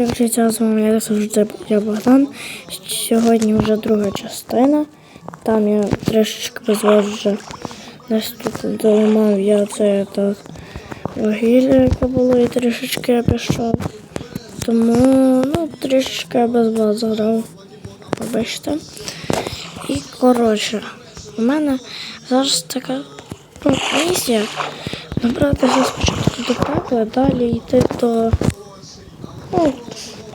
Якщо цього з вами як завжди я Богдан. Сьогодні вже друга частина. Там я трішечки десь тут доламав я це тут вугілля, яке було, і трішечки я пішов. Тому ну, трішечки я без вас зграв. Вибачте. І коротше, у мене зараз така ну, місія набратися спочатку до пекла, далі йти до. Ну,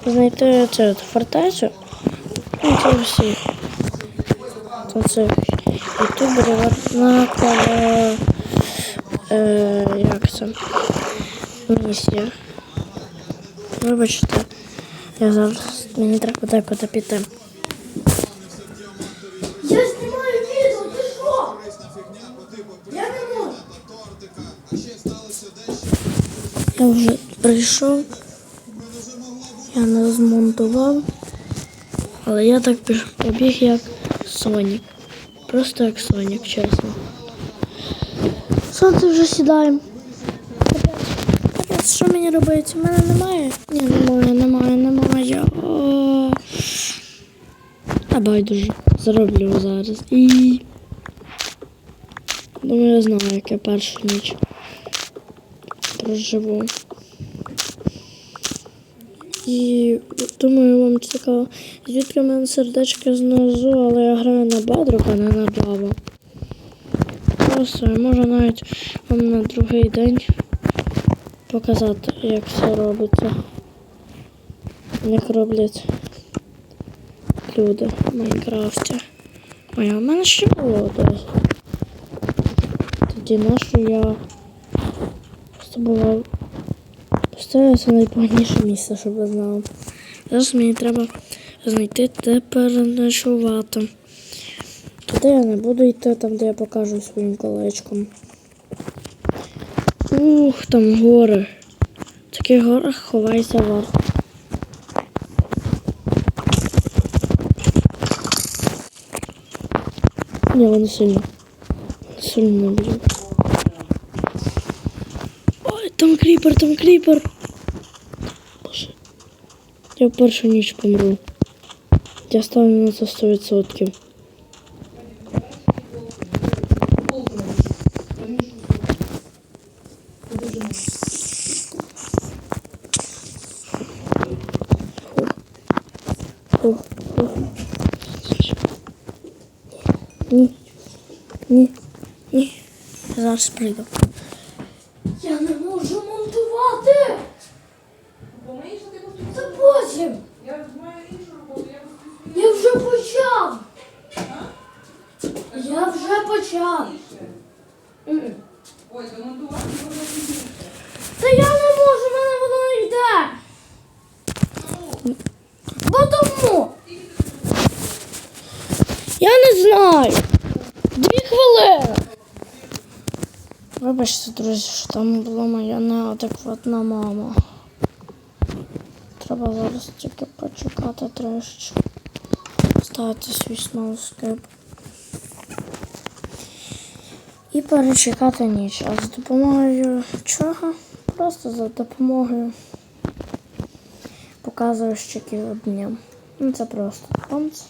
знайти цю фортецю. Ну, це всі. Це цих ютуберів однакова. Е, як це? Місія. Вибачте, я зараз мені треба декуди піти. Я знімаю відео, ти що? Я не можу. Я вже прийшов. Я не змонтував. Але я так побіг як Сонік. Просто як Сонік, чесно. Сонце вже сідає. Капець, капець, що мені робити? У мене немає? Ні, немає, немає, немає. О. А байдуже. Зроблю зараз. І. Думаю, я знаю, як я першу ніч проживу. І думаю, вам цікаво. Звідки в мене сердечко знизу, але я граю на бадрук, а не на Java. Просто я можу навіть вам на другий день показати, як все робиться. Як роблять люди в Майнкрафті. Ой, а в мене ще було десь. Тоді нащо я здобував Поставив це найпогніше місце, щоб ви знали. Зараз мені треба знайти де переночувати. Туди я не буду йти, там, де я покажу своїм колечком. Ух, там гори. В таких горах ховайся вар. Ні, вони. Сильно не б'ють. Ой, там кріпер, там кріпер. Я в першу ніч помру. Я ставлю на це 100%. Фух, фух. Ні. Ні. Ні. Я зараз прийду. Я не можу монтувати. Це потім. Я маю іншу роботу, я розписую. Я вже почав. Я вже почав. Ой, демонтувати можна пізніше. Та я не можу, в мене воно не йде. Бо тому. Я не знаю. Дві хвилини. Вибачте, друзі, що там була моя неадекватна мама. Треба зараз тільки почекати трішечки. Ставити свій знову скип. І перечекати ніч. А з допомогою чого? Просто за допомогою показувальщиків дня. Ну це просто памц.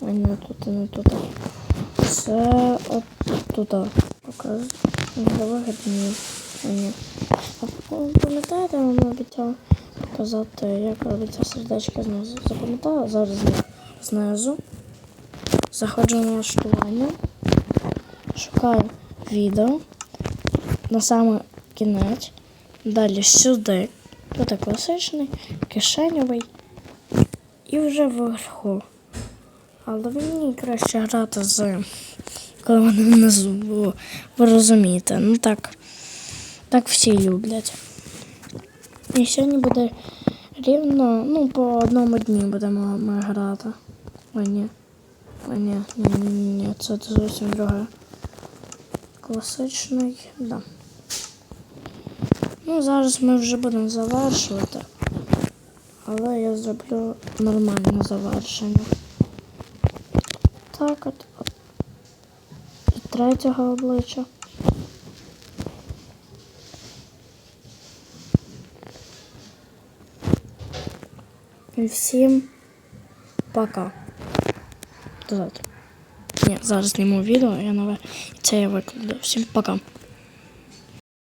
Ой, не тут, не тут. Це от тут показує. Ігрових днів. А ні. А пам'ятаєте, вам обіцяла показати, як робиться сердечко знизу. Запам'ятала? Зараз зни- знизу. Заходжу на налаштування. Шукаю відео. На саме кінець. Далі сюди. Тут класичний, кишеньовий. І вже вверху. Але мені краще грати з коли вони внизу, бо ви розумієте. Ну так, так всі люблять. І сьогодні буде рівно, ну, по одному дні будемо ми грати. Ой, ні. Ой, ні, ні, ні, ні, це зовсім друге. Класичний, да. Ну, зараз ми вже будемо завершувати. Але я зроблю нормальне завершення. Так от. І третього обличчя. І всім пока. До завтра. Ні, зараз зніму відео, я нове. Це я викладу. Всім пока.